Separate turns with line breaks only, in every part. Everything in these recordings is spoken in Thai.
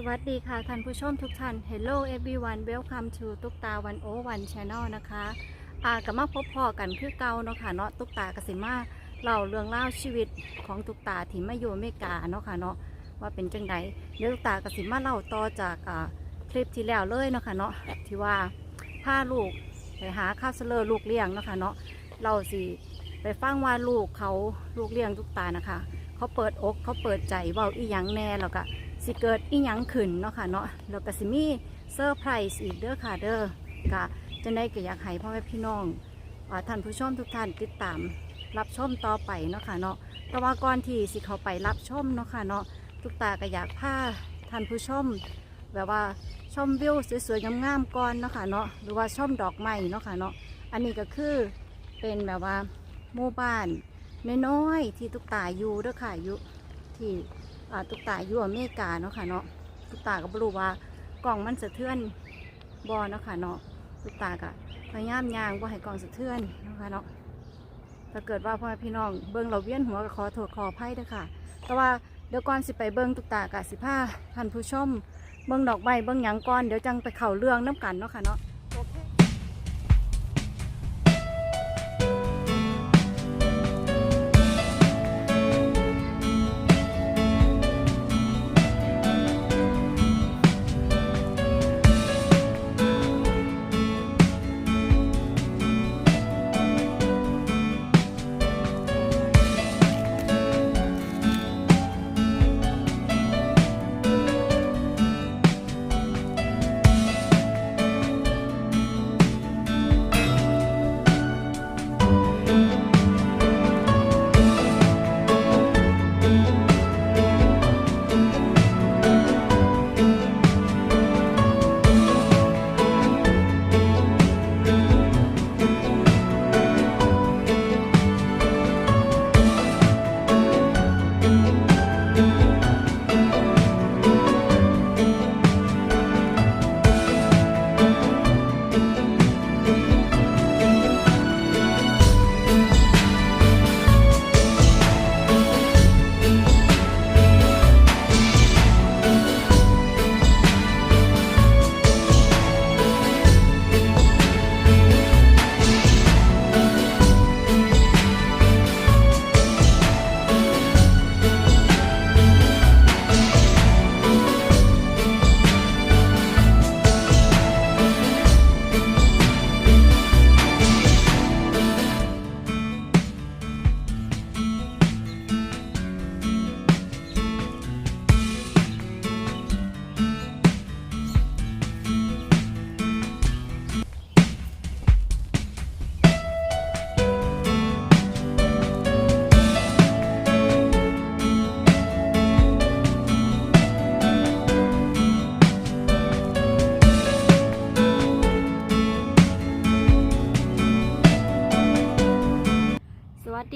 สวัสดีค่ะท่านผู้ชมทุกท่าน Hello everyone welcome to ตุ๊กตาวันโอวัน Channel นะคะอ่ากลับมาพบพอกันคือเก่าเนาะค่ะเนาะตุ๊กตากสิมาเล่าเรื่องเล่าชีวิตของตุ๊กตาที่มาอยู่อเมริกาเนาะค่ะเนาะว่าเป็นจังไดเดี๋ยวตุ๊กตากสิมาเล่าต่อจากอ่าคลิปที่แล้วเลยเนาะค่ะเนาะที่ว่าพาลูกไปหาข้าวเสลอลูกเลี้ยงเนาะค่ะเนาะเราสิไปฟังว่าลูกเขาลูกเลี้ยงตุ๊กตานะคะ เขาเปิดอกเขาเปิดใจเว้าอีหยังแน่แล้วก็ สิเกิดอีหยังขึ้นเนาะค่ะเนาะแล้วก็สิมีเซอร์ไพรส์อีกเด้อค่ะเด้อกะจะได้ก็อยากให้พ่อแม่พี่น้องท่านผู้ชมทุกท่านติดตามรับชมต่อไปเนาะค่ะเนาะแต่ว่าก่อนที่สิเขาไปรับชมเนาะค่ะเนาะทุกตาก็อยากพาท่านผู้ชมแบบว่าชมวิวสวยๆงามๆก่อนเนาะค่ะเนาะหรือว่าชมดอกไม้เนาะค่ะเนาะอันนี้ก็คือเป็นแบบว่าหมู่บ้านน้อยๆที่ตุกตาอยู่เด้อค่ะอยู่ที่ ตุกตาอยู่อเมริกาเนาะค่ะเนาะตุกตาก็บรู้ว่ากล่องมันสะเทือนบอเนาะค่ะเนาะตุกตาก็พยายามยางว่าให้กล่องสะเทือนเนาะค่ะเนาะถ้าเกิดว่าพ่อแม่พี่น้องเบิ้งเราเวียนหัวก็ขอโทษขออภัยเด้อค่ะ แต่ว่าเดี๋ยวก่อนสิไปเบิ้งตุกตากะสิผ้าท่านผู้ชมเบิ้งดอกไม้เบิ้งหยังก่อนเดี๋ยวจังไปเข่าเรื่องน้ำกันเนาะค่ะเนาะ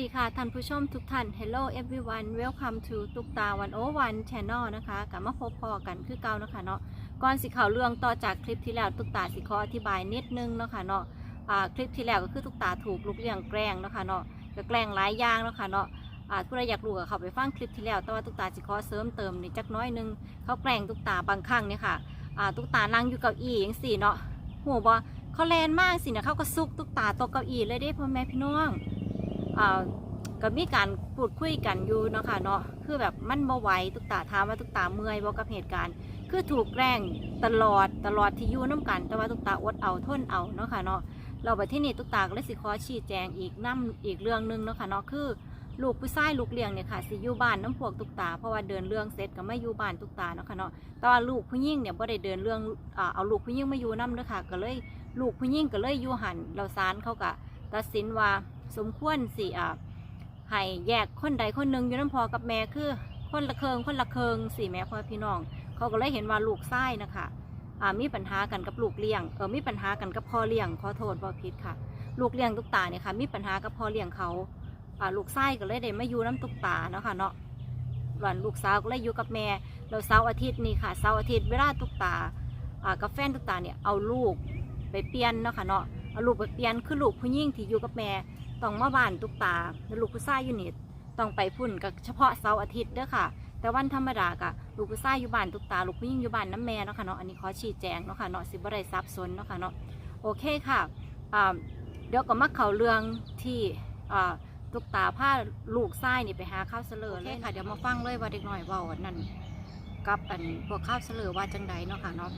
ดีค่ะท่านผู้ชมทุกท่าน Hello everyone welcome to ตุกตาวันโอวัน Channel นะคะกลับมาพบพอกันคือเก่านะคะเนาะก่อนสิข่าวเรื่องต่อจากคลิปที่แล้วตุกตาสิขออธิบายนิดนึงเนาะค่ะเนาะคลิปที่แล้วก็คือตุกตาถูกลูกเลี้ยงแกล้งเนาะค่ะเนาะก็แกล้งหลายอย่างเนาะค่ะเนาะผู้ใดอยากรู้ก็เข้าไปฟังคลิปที่แล้วแต่ว่าตุกตาสิขอเสริมเติมนิดจักน้อยหนึงเขาแกล้งตุกตาบางครั้งเนี่ยค่ะอ่าตุกตานั่งอยู่เก้าอี้อย่างสี่เนาะหัวบ่เขาแลนมากสินะเขาก็ซุกตุกตาตกเก้าอี้เลยเด้พ่อแม่พี่น้อง ก็มีการพูดคุยกันอยู่เนาะค่ะเนาะคือแบบมันบ่ไหวตุกตาถามว่าตุกตาเมื่อยบ่กับเหตุการณ์ คือถูกแกล้งตลอดตลอดที่อยู่น้กัน แต่ว่าตุกตาอดเอาทนเอาเนาะค่ะเนาะเราไปที่นี่ตุกตาก็เลยสิขอชี้แจงอีกนํอีกเรื่องหนึงเนาะค่ะเนาะคือลูกผู้ชายลูกเลี้ยงเนี่ยค่ะสิอยู่บ้านน้ำพวกตุกตาเพราะว่าเดินเรื่องเสร็จก็ไม่อยู่บ้านตุกตาเนาะค่ะเนาะแต่ว่าลูกผู้หญิงเนี่ยบ่ได้เดินเรื่องอเอาลูกผู้หญิงมาอยู่นำเด้อค่ะก็เลยลูกผู้หญิงก็เลยอยู่หันเราศาลเขาก็ตัดสินว่า สมควรสิอ่าให้แยกคนใดคนหนึ่งอยู่น้ำพอกับแม่คือคนละเคิงคนละเคิงสี่แม่พ่อพี่น้อง เขาก็เลยเห็นว่าลูกไส้นะคะอ่ามีปัญหากันกับลูกเลี้ยงเออมีปัญหากันกับพ่อเลี้ยงขอโทษบ่ผิดค่ะ ลูกเลี้ยงตุกตาเนี่ยค่ะมีปัญหากับพ่อเลี้ยงเขาอ่าลูกไส้ก็เลยได้มาอยู่น้ำตุกตาเนาะค่ะเนาะหลานลูกสาวก็เลยอยู่กับแม่แล้วเสาร์อาทิตย์นี่ค่ะเสาร์อาทิตย์เวลาตุกตาอ่ากับแฟนตุกตาเนี่ยเอาลูกไปเปลี่ยนเนาะค่ะเนาะเอาลูกไปเปลี่ยนคือลูกผู้หญิงที่อยู่กับแม่ ต้องมาบ้านตุกตาแล้วลูกผู้ชายอยู่นี่ต้องไปพุ่นกับเฉพาะเสาร์อาทิตย์เด้อค่ะ แต่วันธรรมดากะลูกผู้ชายอยู่บ้านตุกตาลูกผู้หญิงอยู่บ้านน้ำแม่เนาะค่ะเนาะอันนี้ขอชี้แจงเนาะค่ะเนาะสิบ่ได้ซับซ้อนเนาะค่ะเนาะโอเคค่ะอ่าเดี๋ยวก็มาเข้าเรื่องที่อ่าตุกตาพาลูกชายนี่ไปหาข้าวเสลอเลยค่ะเดี๋ยวมาฟังเลยว่าเด็กน้อยเว้าอันนั่นกับอันพวกข้าวเสลอว่าจังใดเนาะค่ะเนาะ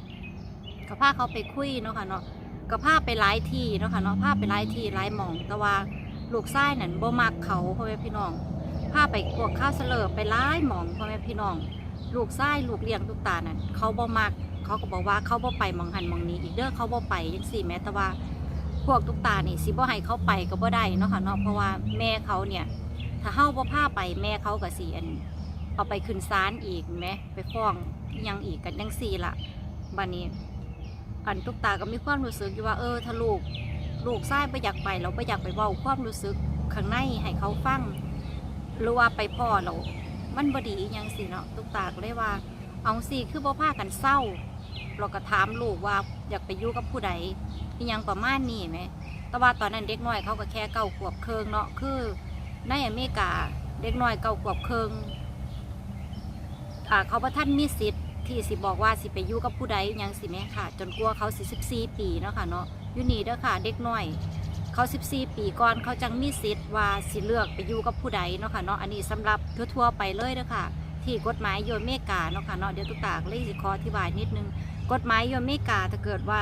ก็พาเขาไปคุยเนาะค่ะเนาะก็พาไปหลายที่เนาะค่ะเนาะพาไปหลายที่หลายหม่องแต่ว่า ลูกชายนั่นบ่มักเขาพ่อแม่พี่น้องพาไปพวกข้าวเสลอไปร้ายหมองพ่อแม่พี่น้อง ลูกไส้ลูกเลี้ยงลูกตานั่นเขาบ่มักเขาก็บอกว่าเขาบ่ไปมองหันมองนี้ อีกเด้อเขาบ่ไปจังซี่แม้แต่ว่า พวกลูกตานี่สิบ่ให้เขาไปก็บ่ได้เนาะค่ะเนาะเพราะว่าแม่เขาเนี่ยถ้าเฮาบ่พาไปแม่เขาก็สิอันเอาไปขึ้นศาลอีกแหมไปฟ้องยังอีกกันจังซี่ละบัดนี้อันตุกตาก็มีความรู้สึกอยู่ว่าเออถ้าลูก ลูกไส้บ่อยากไปเราบ่อยากไปเว้าความรู้สึกข้างในให้เขาฟังหรือว่าไปพ่อเรามันบดียังสิเนาะตุกตาก็เลยว่า เอาสิคือบ่พากันเศร้า เราก็ถามลูกว่าอยากไปอยู่กับผู้ใดยังประมาณนี้ไหมแต่ว่าตอนนั้นเด็กน้อยเขาก็แค่เก้าขวบเคิงเนาะคือในอเมริกาเด็กน้อยเก้าขวบเคิงอ่าเขาประท่านมีสิทธิ์ที่สิบอกว่าสิไปอยู่กับผู้ใดยังสิแม่ค่ะ จนกลัวเขาสิบสี่ปีเนาะค่ะเนาะ อยู่นี่เด้อค่ะเด็กน้อย เขา 14 ปีก่อนเขาจังมีสิทธิ์ว่าสิเลือกไปอยู่กับผู้ใดเนาะค่ะเนาะอันนี้สำหรับทั่วๆไปเลยเด้อค่ะ ที่กฎหมายโยนเมกาเนาะค่ะเนาะเดี๋ยวตุกตากเลยสิขออธิบายนิดนึงกฎหมายโยนเมกาถ้าเกิดว่า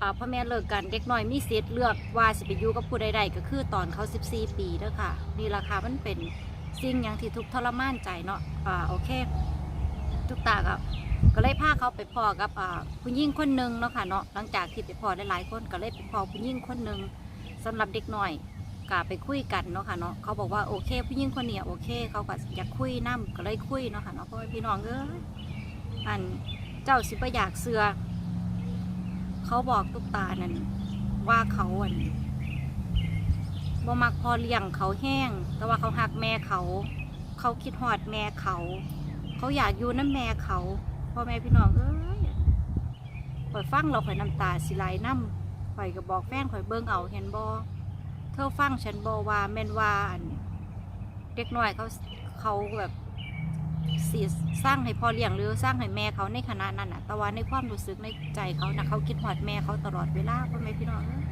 อ่าพ่อแม่เลิกกันเด็กน้อยมีสิทธิ์เลือกว่าสิไปอยู่กับผู้ใดๆก็คือตอนเขา 14 ปีเด้อค่ะนี่ราคามันเป็นสิ่งอย่างที่ทุกทรมานใจเนาะอ่าโอเคตุกตาก็ ก็เลยพาเขาไปพอกับอ่าผู้หญิงคนหนึ่งเนาะค่ะเนาะหลังจากที่ไปพอหลายๆคนก็เลยไปพอผู้หญิงคนหนึ่งสำหรับเด็กหน้อยก็ไปคุยกันเนาะค่ะเนาะเขาบอกว่าโอเค ผู้หญิงคนเนี้ยโอเค เขาก็อยากคุยนํก็เลยคุยเนาะค่ะเนาะเพราะว่าพี่น้องเอ้ยอันเจ้าสิบอยากเสือเขาบอกตุ๊กตานั่นว่าเขาอันบ่มักพอเลี้ยงเขาแห้ง แต่ว่าเขาหักแม่เขา เขาคิดหอดแม่เขา เขาอยากอยู่น้ำแม่เขา พ่อแม่พี่น้องเอ้ยข่อยฟังเราข่อยน้ำตาสิไหลน้ำข่อยก็บอกแฟนข่อยเบิ่งเอาเห็นบอเธอฟังฉันบอว่าแม่นว่าอันเด็กน้อยเขาเขาแบบสีสร้างให้พ่อเลี้ยงหรือสร้างให้แม่เขาในขณะนั้นน่ะแต่ว่าในความรู้สึกในใจเขานะเขาคิดหอดแม่เขาตลอดเวลาพ่อแม่พี่น้องเอ้ย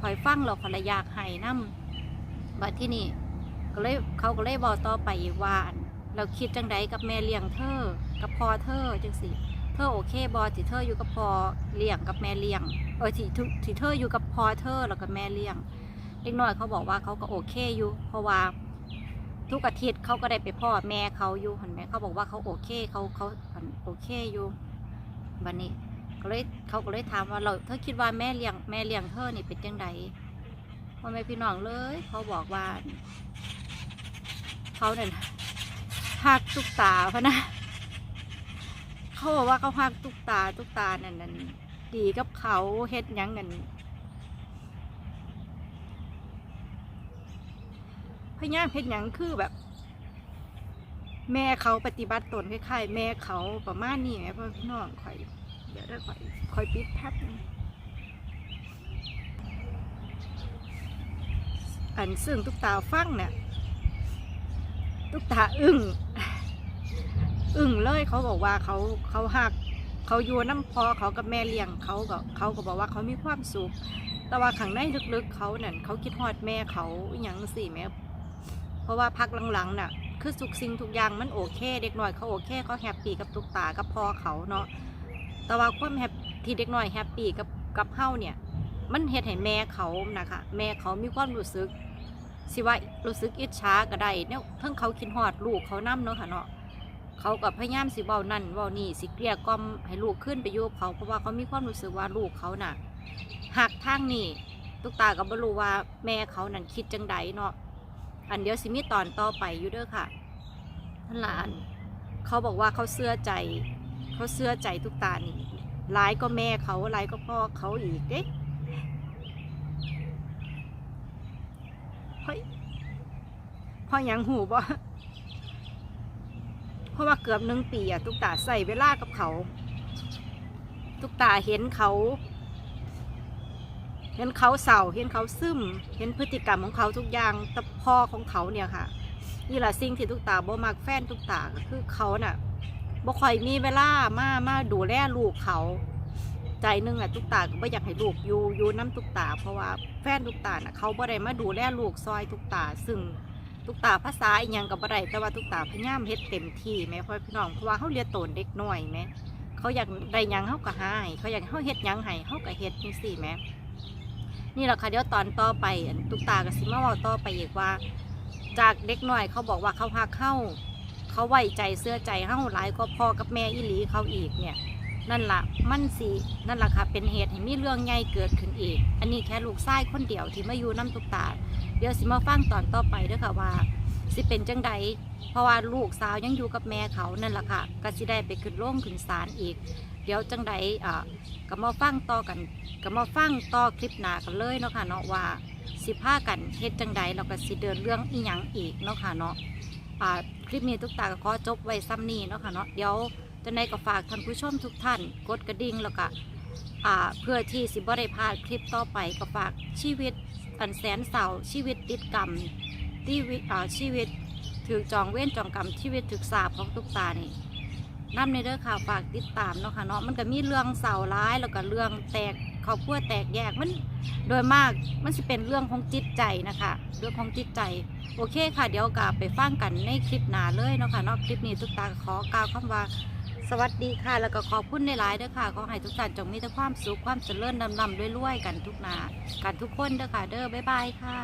ข่อยฟังเราข่อยอยากให้น้ำบัดที่นี่ก็เลยเขาก็เลยบอกต่อไปว่าอัน เราคิดจังใดกับแม่เลี้ยงเธอ กับพ่อเธอจังสิเธอโอเคบอที่เธออยู่กับพ่อเลี้ยงกับแม่เลี้ยง เออที่ที่เธออยู่กับพ่อเธอแล้วก็แม่เลี้ยงเด็กน้อยเขาบอกว่าเขาก็โอเคอยู่ เพราะว่าทุกอาทิตย์เขาก็ได้ไปพ่อแม่เขาอยู่เห็นไหมเขาบอกว่าเขาโอเคเขาเขาโอเคอยู่บันนี้ก็เลยเขาก็เลยถามว่าเราเธอคิดว่าแม่เลี้ยงแม่เลี้ยงเธอนี่เป็นจังใดพ่อแม่พี่น้องเลย เขาบอกว่า เขาเนี่ย หักตุกตาพะนะ เขาบอกว่าเขาหักตุกตาตุกตานั่นนั่นดีกับเขาเฮ็ดยังกันพยายามเฮ็ดยังคือแบบ แม่เขาปฏิบัติตนคล้ายๆแม่เขาประมาณนี้ไงพ่อพี่น้องคอยเดี๋ยวได้คอยคอยปิดแป๊บนึงอันซึ่งตุกตาฟังเนี่ยตุกตาอึ้ง อึ้งเลยเขาบอกว่าเขาเขาหักเขาอยู่น้ำพอเขากับแม่เลี้ยงเขาก็เขาก็บอกว่าเขามีความสุข แต่ว่าข้างในลึกๆเขาเนี่ยเขาคิดฮอดแม่เขาอย่างสี่แม่เพราะว่าพักหลังๆน่ะ คือสุกสิ่งทุกอย่างมันโอเค เด็กหน้อยเขาโอเคเขาแฮปปี้กับตุกตากับพ่อเขาเนาะแต่ว่าความแฮปที่เด็กหน้อยแฮปปี้กับกับเฮาเนี่ย มันเฮ็ดให้แม่เขานะคะ แม่เขามีความรู้สึกสิว่ารู้สึกอิจฉาก็ได้เนี่ยเพิ่งเขาคิดฮอดลูกเขานํเนาะค่ะเนาะ เขากับพยายามสิเว้านั่นเว้านี่สิเกลี้ยกล่อมให้ลูกขึ้นไปอยู่กับเขาเพราะว่าเขามีความรู้สึกว่าลูกเขาน่ะหักทางนี่ตุกตาก็บ่รู้ว่าแม่เขานั่นคิดจังใดเนาะอันเดียวสิมีตอนต่อไปอยู่เด้อค่ะท่านหลาน เขาบอกว่าเขาเสื้อใจ เขาเสื้อใจตุกตานี่ร้ายก็แม่เขาร้ายก็พ่อเขาอีกเด้เฮ้ยพราะหยังหูบ่ ราะว่าเกือบหนึ่งปีอะตุกตาใส่เวลากับเขา ตุกตาเห็นเขา เห็นเขาเศร้าเห็นเขาซึม เห็นพฤติกรรมของเขาทุกอย่างแต่พ่อของเขาเนี่ยค่ะนี่แหละสิ่งที่ทุกตาบ่มักแฟนทุกตาก็คือเขาน่ะบ่ค่อยมีเวลามามาดูแลลูกเขา ใจนึงอะทุกตาก็บ่อยากให้ลูกอยู่อยู่น้ำทุกตา เพราะว่าแฟนทุกตาน่ะเขาบ่ได้มาดูแลลูกซอยทุกตาซึ่ง ทุกตาภาษาอีหยังก็บ่ได้แต่ว่าทุกตาพยายามเฮ็ดเต็มที่แม่พ่อพี่น้องเพราะว่าเฮาเรียนโตนเด็กน้อยแม่เขาอยากได้หยังเฮาก็หาให้เขาอยากให้เฮาเฮ็ดหยังให้เฮาก็เฮ็ดจังซี่แม่นี่แหละค่ะเดี๋ยวตอนต่อไปอันตุกตากับซิมาว่าต่อไปอีกว่า จากเด็กน้อยเขาบอกว่าเขาหักเข้าเขาไว้ใจเสื้อใจเฮาหลายก็พอกับแม่อีหลีเขาอีกเนี่ยนั่นละมั่นสินั่นละค่ะเป็นเหตุให้มีเรื่องใหญ่เกิดขึ้นอีก อันนี้แค่ลูกชายคนเดียวที่มาอยู่น้ำตุกตา เดี๋ยวสิมาฟังตอนต่อไปเด้วยค่ะว่า สิเป็นจังใดเพราะว่าลูกสาวยังอยู่กับแม่เขานั่นแหละค่ะก็สิได้ไปขึ้นโรงขึ้นศาลอีก เดี๋ยวจังใดอ่าก็มาฟังต่อกันก็มาฟังต่อคลิปหน้ากันเลยเนาะค่ะเนาะว่าสิพากันเฮ็ดจังใดแล้วก็สิเดินเรื่องอีหยังอีกเนาะค่ะเนาะอ่าคลิปนี้ทุกตาก็ขอจบไว้ซ้ำนี้เนาะค่ะเนาะเดี๋ยวจังใดก็ฝากท่านผู้ชมทุกท่านกดกระดิ่งแล้วก็อ่าเพื่อที่สิบ่ได้พลาดคลิปต่อไปก็ฝากชีวิต อันแสนเศร้าชีวิตติดกรรมที่ชีวิตถือจองเว้นจองกรรมชีวิตถึกสาบของทุกตานี่น้ำในเด้อค่ะฝากติดตามเนาะค่ะเนาะมันก็มีเรื่องเสาร้ายแล้วก็เรื่องแตกครอบครัวแตกแยกมันโดยมากมันจะเป็นเรื่องของจิตใจนะคะเรื่องของจิตใจ โอเคค่ะ เดี๋ยวกลับไปฟังกันในคลิปหน้าเลยเนาะค่ะเนาะคลิปนี้ทุกตาขอกล่าวคำว่า สวัสดีค่ะ แล้วก็ขอบคุณในหลายเด้อค่ะขอให้ทุกท่านจงมีแต่ความสุขความเจริญนำนำด้วยๆกันทุกนากันทุกคนเด้อค่ะ เด้อบ๊ายบายค่ะ